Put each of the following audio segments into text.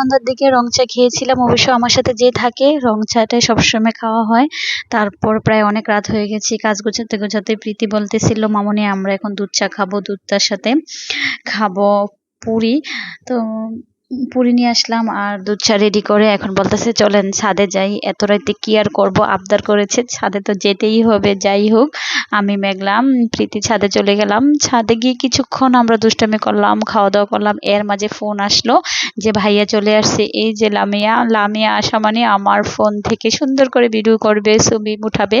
সন্ধ্যার দিকে রং চা খেয়েছিলাম। অবশ্য আমার সাথে যে থাকে, রং চাটাই সবসময় খাওয়া হয়। তারপর প্রায় অনেক রাত হয়ে গেছি। কাজ গোছাতে গোছাতে প্রীতি বলতেছিল, মামনি, আমরা এখন দুধ চা খাব দুধ চার সাথে খাব পুরি। তো পুরি নিয়ে আসলাম আর দুধ চা রেডি করে এখন বলতেছে, চলেন ছাদে যাই। এত রাতে কি আর করব? আবদার করেছে। ছাদে তো যেতেই হবে, যাই হোক। আমি মেঘলাম প্রীতি ছাদে চলে গেলাম। ছাদে গিয়ে কিছুক্ষণ আমরা দুষ্টামি করলাম খাওয়া দাওয়া করলাম। এর মাঝে ফোন আসলো যে, ভাইয়া চলে আসছে। এই যে লামিয়া লামিয়া আসা মানে আমার ফোন থেকে সুন্দর করে ভিডিও করবে, ছবি উঠাবে।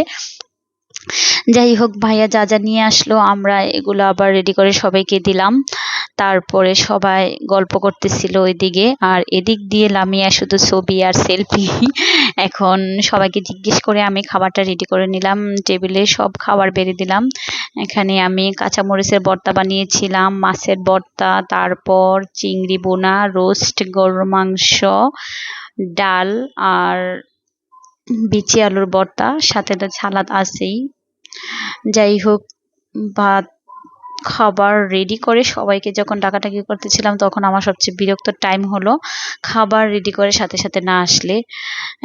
যাই হোক, ভাইয়া যা যা নিয়ে আসলো, আমরা এগুলো আবার রেডি করে সবাইকে দিলাম। তারপরে সবাই গল্প করতেছিল ওইদিকে। আর এদিক দিয়ে লামিয়া শুধু ছবি আর সেলফি এখন সবাইকে জিজ্ঞেস করে আমি খাবারটা রেডি করে নিলাম, টেবিলে সব খাবার বেড়ে দিলাম। এখানে আমি কাঁচামরিচের ভর্তা বানিয়েছিলাম, মাছের ভর্তা তারপর চিংড়ি বোনা, রোস্ট, গরুর মাংস, ডাল আর বিচি আলুর ভর্তা সাথে তো সালাদ আছেই। যাই হোক ভাত খাবার রেডি করে সবাইকে যখন ডাকাডাকি করতেছিলাম, তখন আমার সবচেয়ে বিরক্ত টাইম হলো খাবার রেডি করে সাথে সাথে না আসলে।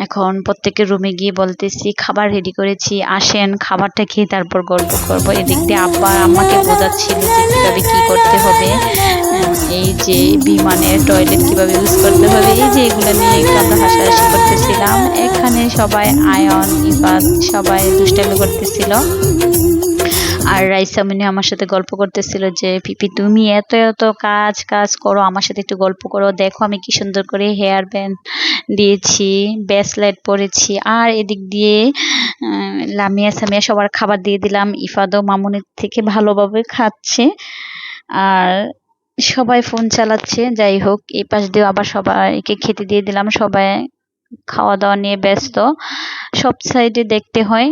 এখন প্রত্যেকের রুমে গিয়ে বলতেছি, খাবার রেডি করেছি, আসেন, খাবারটা খেয়ে তারপর গল্প করব। এদিক দিয়ে আব্বা আমাকে বোঝাচ্ছিল যে কীভাবে কী করতে হবে, এই যে বিমানের টয়লেট কীভাবে ইউজ করতে হবে, এই যে এগুলো নিয়ে কাদা হাসাহাসি করতেছিলাম। এখানে সবাই আয়ন ইফাত সবাই দুষ্টামি করতেছিল। আর রাইসা রাইসামনি আমার সাথে গল্প করতেছিল যে, পিপি, তুমি এত এত কাজ কাজ করো, আমার সাথে একটু গল্প করো, দেখো আমি কি সুন্দর করে হেয়ার ব্যান্ড দিয়েছি ব্যাসলাইট পরেছি। আর এদিক দিয়ে লামিয়া সামিয়া সবার খাবার দিয়ে দিলাম, ইফাদও মামুনের থেকে ভালোভাবে খাচ্ছে, আর সবাই ফোন চালাচ্ছে, যাই হোক, এই পাশ দিয়ে আবার সবাইকে খেতে দিয়ে দিলাম, সবাই খাওয়া দাওয়া নিয়ে ব্যস্ত, সব সাইডে দেখতে হয়।